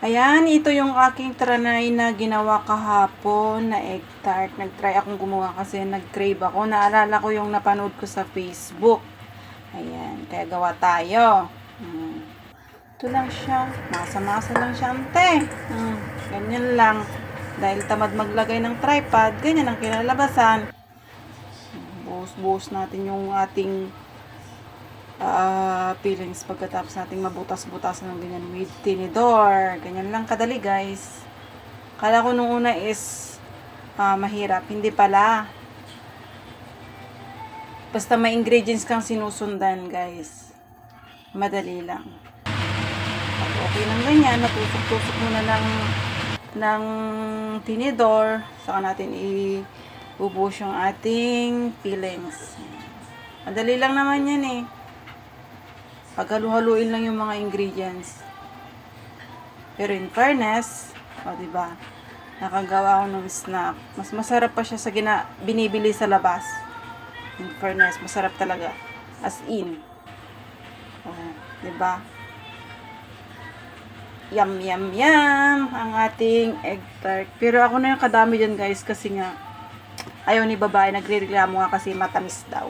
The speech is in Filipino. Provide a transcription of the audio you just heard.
Ayan, ito yung aking tranay na ginawa kahapon na egg tart. Nag-try akong gumawa kasi nag-crave ako. Naalala ko yung napanood ko sa Facebook. Ayan, kaya gawa tayo. Hmm. Ito lang siya. Masa-masa lang siya, ante. Hmm, ganyan lang. Dahil tamad maglagay ng tripod, ganyan ang kinalabasan. Buhos-buhos natin yung ating ah feelings pagkatapos nating mabutas-butas ng ganyan with tinidor. Ganyan lang kadali guys. Kala ko nung una is ah, mahirap. Hindi pala. Basta may ingredients kang sinusundan guys. Madali lang. Pag okay ng ganyan, natusok-tusok muna ng ng tinidor. Saka natin ibubuhos yung ating fillings. Madali lang naman yan eh. Paghalu-haluin lang yung mga ingredients. Pero in fairness, o di ba? Nakagawa ako ng snack. Mas masarap pa siya sa gina binibili sa labas. In fairness, masarap talaga. As in. O, di ba? Yum, yum, yum! Ang ating egg tart. Pero ako na yung kadami dyan guys kasi nga ayaw ni babae nagre-reklamo nga kasi matamis daw.